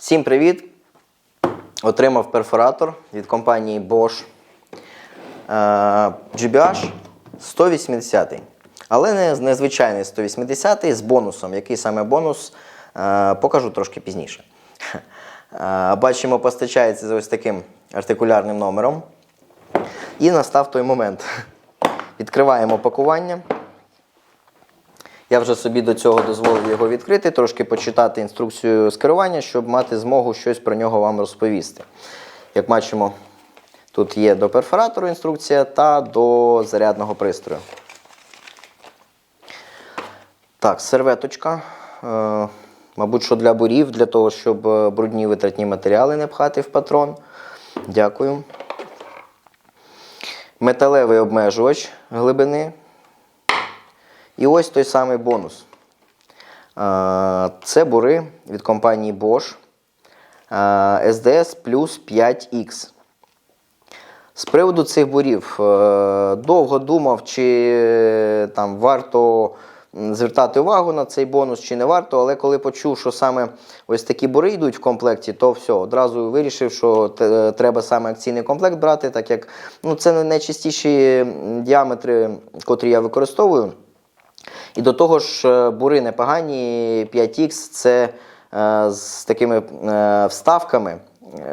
Всім привіт! Отримав перфоратор від компанії Bosch е, GBH 180. Але не незвичайний 180 з бонусом. Який саме бонус, е, покажу трошки пізніше. Е, Бачимо, постачається з ось таким артикулярним номером. І настав той момент. Відкриваємо пакування. Я вже собі до цього дозволив його відкрити, трошки почитати інструкцію з керування, щоб мати змогу щось про нього вам розповісти. Як бачимо, тут є до перфоратору інструкція та до зарядного пристрою. Так, серветочка. Е, мабуть, що для бурів, для того, щоб е, брудні витратні матеріали не пхати в патрон. Дякую. Металевий обмежувач глибини. І ось той самий бонус. Е, Це бури від компанії Bosch SDS плюс 5X. З приводу цих бурів е, довго думав, чи там варто звертати увагу на цей бонус, чи не варто, але коли почув, що саме ось такі бури йдуть в комплекті, то все, одразу вирішив, що треба саме акційний комплект брати, так як ну, це найчастіші діаметри, котрі я використовую. І до того ж, е, бури непогані, 5Х це е, з такими е, вставками.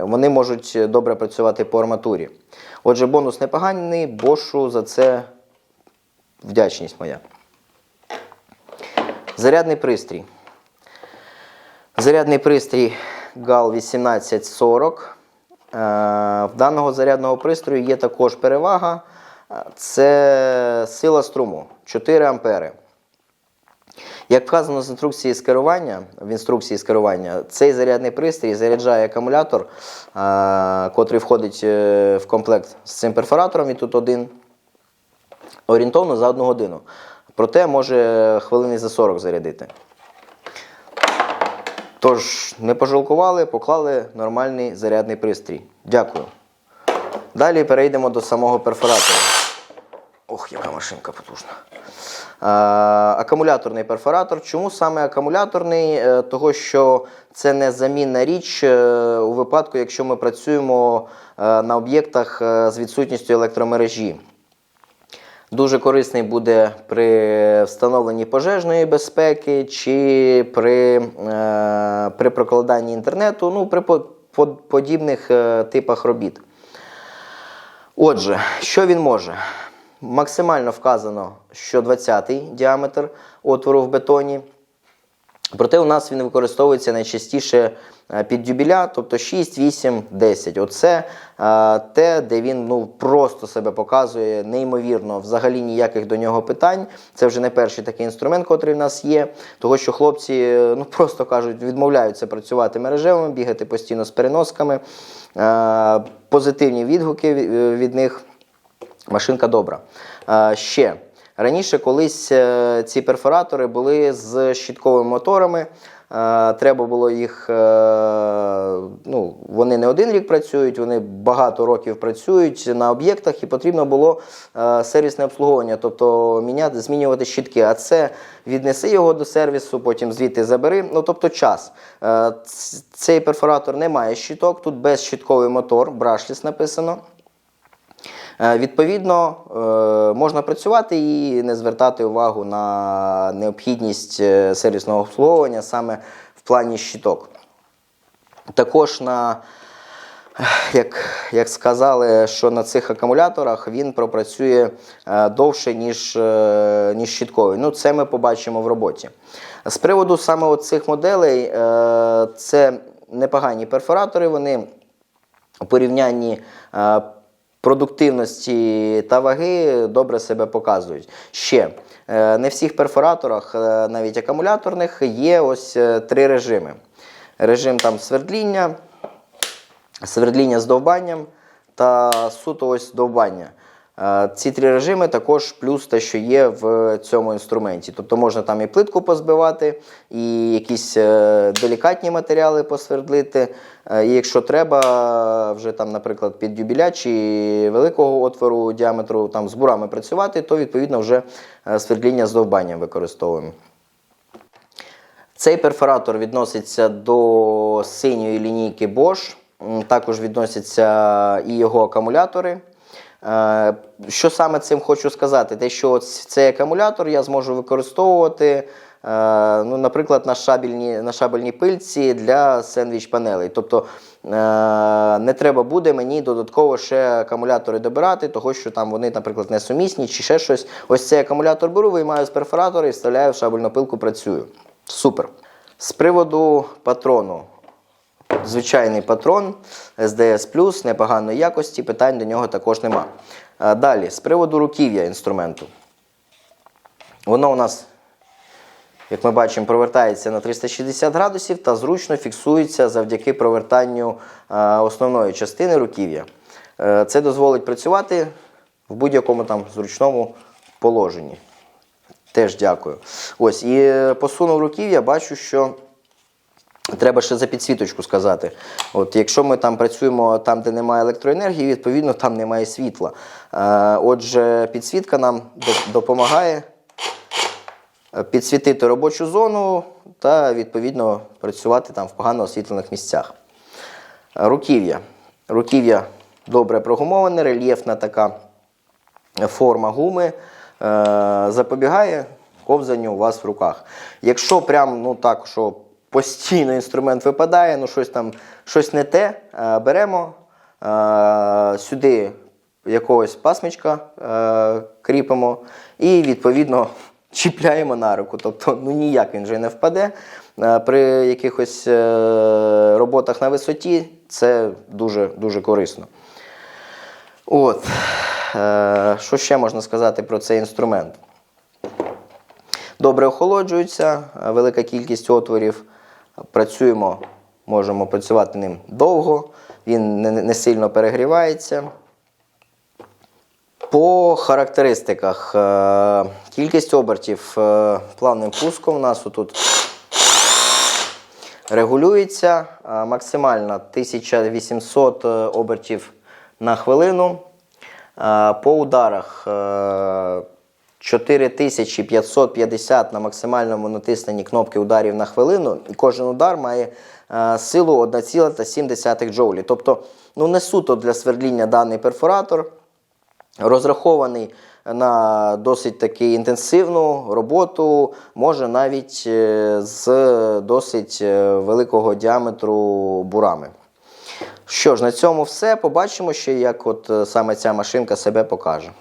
Вони можуть добре працювати по арматурі. Отже, бонус непоганий, бошу за це вдячність моя. Зарядний пристрій. Зарядний пристрій GAL 1840. Е, В даного зарядного пристрою є також перевага. Це сила струму 4 ампери. Як вказано з інструкції з в інструкції з керування, цей зарядний пристрій заряджає акумулятор, е, котрий входить е, в комплект з цим перфоратором, і тут один орієнтовно за одну годину. Проте може хвилини за 40 зарядити. Тож, не пожалкували, поклали нормальний зарядний пристрій. Дякую. Далі перейдемо до самого перфоратора. Ох, яка машинка потужна. Е, акумуляторний перфоратор. Чому саме акумуляторний? Е, того, що це незамінна річ е, у випадку, якщо ми працюємо на об'єктах з відсутністю електромережі. Дуже корисний буде при встановленні пожежної безпеки чи при, при прокладанні інтернету, ну, при по- по- подібних типах робіт. Отже, що він може? Максимально вказано, що 20-й діаметр отвору в бетоні. Проте у нас він використовується найчастіше е, під дюбіля, тобто 6, 8, 10. Оце е, те, де він ну, просто себе показує неймовірно, взагалі ніяких до нього питань. Це вже не перший такий інструмент, який в нас є. Того, що хлопці е, ну, просто кажуть, відмовляються працювати мережевими, бігати постійно з переносками. Е, Позитивні відгуки від- від них. Машинка добра. Ще раніше колись е, ці перфоратори були з щітковими моторами. Е, Треба було їх, е, ну, вони не один рік працюють, вони багато років працюють на об'єктах, і потрібно було сервісне обслуговування, тобто міняти, змінювати щітки. А це віднеси його до сервісу, потім звідти забери. Ну, тобто час. Цей перфоратор не має щиток, тут безщітковий мотор, брашліс написано. Е, Відповідно, е, можна працювати і не звертати увагу на необхідність е, сервісного обслуговування саме в плані щиток. Також на, як, як сказали, що на цих акумуляторах він пропрацює довше, ніж, ніж щитковий. Ну, це ми побачимо в роботі. З приводу саме цих моделей, це непогані перфоратори, вони у порівнянні продуктивності та ваги добре себе показують. Ще е, не всіх перфораторах, е, навіть акумуляторних, є ось е, три режими: режим там свердління, свердління з довбанням та суто ось довбання. Е, Ці три режими також плюс те, що є в цьому інструменті. Тобто можна там і плитку позбивати, і якісь е, делікатні матеріали посвердлити. Е, І якщо треба, вже там, наприклад, під дюбіля чи великого отвору діаметру там з бурами працювати, то відповідно вже свердління з довбанням використовуємо. Цей перфоратор відноситься до синьої лінійки Bosch. Також відносяться і його акумулятори. Е, Що саме цим хочу сказати? Те, що цей акумулятор я зможу використовувати, е, ну, наприклад, на шабельній, на шабельній пильці для сендвіч-панелей. Тобто е, не треба буде мені додатково ще акумулятори добирати, того що там вони, наприклад, несумісні чи ще щось. Ось цей акумулятор беру, виймаю з перфоратора і вставляю в шабельну пилку, працюю. Супер. З приводу патрону. Звичайний патрон SDS непоганої якості, питань до нього також нема. Далі, з приводу руків'я інструменту. Воно у нас, як ми бачимо, провертається на 360 градусів та зручно фіксується завдяки провертанню основної частини руків'я. Е, Це дозволить працювати в будь-якому там зручному положенні. Теж дякую. Ось, і е, посунув руків'я, бачу, що Треба ще за підсвіточку сказати. От Якщо ми там працюємо там, де немає електроенергії, відповідно там немає світла. Е, Отже, підсвітка нам допомагає е, підсвітити робочу зону та відповідно працювати там в погано освітлених місцях. Руків'я. Руків'я добре прогумоване, рельєфна така форма гуми е, запобігає ковзанню у вас в руках. Якщо прям ну так, що постійно інструмент випадає, ну щось там щось не те, е, беремо е, сюди якогось пасмичка е, кріпимо і відповідно чіпляємо на руку. Тобто ну ніяк він вже не впаде. При якихось роботах на висоті це дуже, дуже корисно. От. Що ще можна сказати про цей інструмент? Добре охолоджується, велика кількість отворів. Працюємо, можемо працювати ним довго, він не, сильно перегрівається. По характеристиках. е, Кількість обертів е, плавним пуском у нас отут регулюється е, максимально 1800 обертів на хвилину. По ударах 4550 на максимальному натисненні кнопки ударів на хвилину, і кожен удар має е, силу 1,7 джоулі. Тобто, ну не суто для свердління даний перфоратор, розрахований на досить таки інтенсивну роботу, може навіть е, з досить е, великого діаметру бурами. Що ж, на цьому все. Побачимо ще, як от саме ця машинка себе покаже.